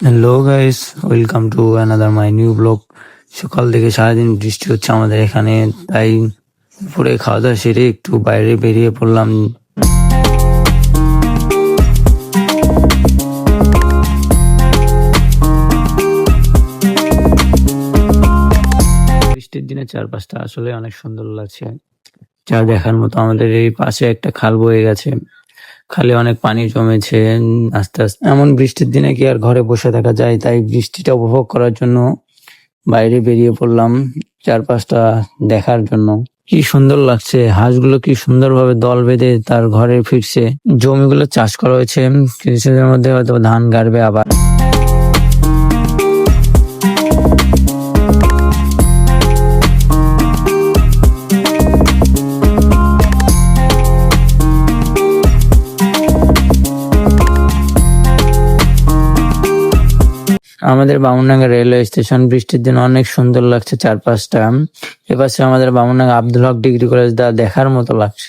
Hello guys welcome to another my new blog সকাল থেকে সারাদিন বৃষ্টি হচ্ছে আমাদের এখানে, তাই দুপুরে খাওয়া দাওয়া সেরে একটু বাইরে বেরিয়ে পড়লাম। বৃষ্টির দিনে চারপাশটা আসলে অনেক সুন্দর লাগছে। যা দেখার মতো আমাদের এই পাশে একটা খাল বয়ে গেছে। খালে অনেক পানি জমেছে, আস্তে আস্তে। এমন বৃষ্টির দিনে কি আর ঘরে বসে থাকা যায়? তাই বৃষ্টিটা উপভোগ করার জন্য বাইরে বেরিয়ে পড়লাম চারপাশটা দেখার জন্য। কি সুন্দর লাগছে। হাঁসগুলো কি সুন্দরভাবে দল বেঁধে তার ঘরে ফিরছে। জমিগুলো চাষ করা হয়েছে। কিছুদিনের মধ্যে হয়তো ধান গাড়বে আবার। আমাদের বামুনডাঙ্গা রেলওয়ে স্টেশন, বৃষ্টির দিন অনেক সুন্দর লাগছে চারপাশটা। এপাশে আমাদের বামুনডাঙ্গা আব্দুল হক ডিগ্রি কলেজ দা দেখার মতো লাগছে।